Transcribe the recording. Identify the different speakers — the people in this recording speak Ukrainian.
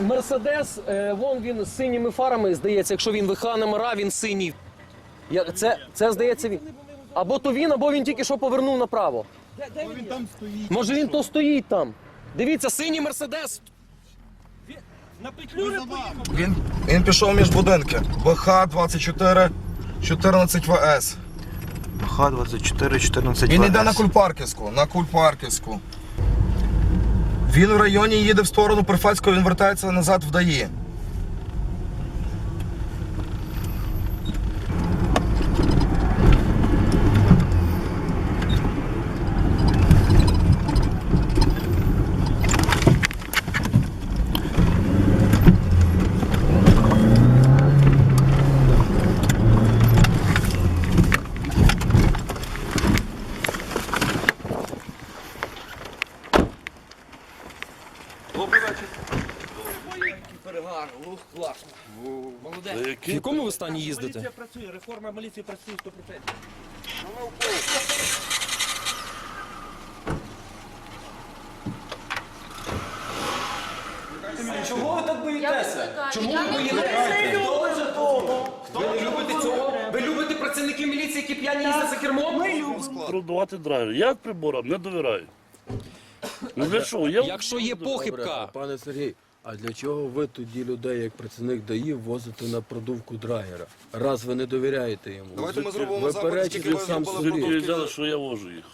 Speaker 1: Мерседес, е, вон він з синіми фарами, здається, якщо він ВХ номера, він синій. Я, це, це здається він. Або то він, або він тільки що повернув направо.
Speaker 2: Він там стоїть.
Speaker 1: Може він то стоїть там. Дивіться, синій Мерседес.
Speaker 3: На петлю не поїхав.
Speaker 2: Він, він пішов між будинки. БХ 24 14 ВС.
Speaker 4: Х-24, 14
Speaker 2: Він йде на Кульпарківську, на Кульпарківську. Він в районі їде в сторону Перфальського, він вертається назад в ДАІ.
Speaker 3: Перегар, ух, класно. Молодець.
Speaker 1: В якому ви стані їздите?
Speaker 3: Поліція працює, реформа міліції працює 100%.
Speaker 1: Чого ви так боїтеся? Чому ви
Speaker 5: не
Speaker 1: боїтеся? Ви не любите цього? Ви любите працівників міліції, які п'яні їздять за кермом?
Speaker 6: Продавати драйвер. Я приборам не довіряю. Ну для що? Я
Speaker 1: Якщо є похибка,
Speaker 7: Пане Сергій, а для чого ви тоді людей, як працівник ДАІ, возите на продувку драгера? Раз ви не довіряєте йому.
Speaker 2: Давайте ми зробимо
Speaker 7: ви
Speaker 2: запит, скільки ви
Speaker 7: сам собі.
Speaker 2: продуктів.
Speaker 6: тільки взяли, що я вожу їх.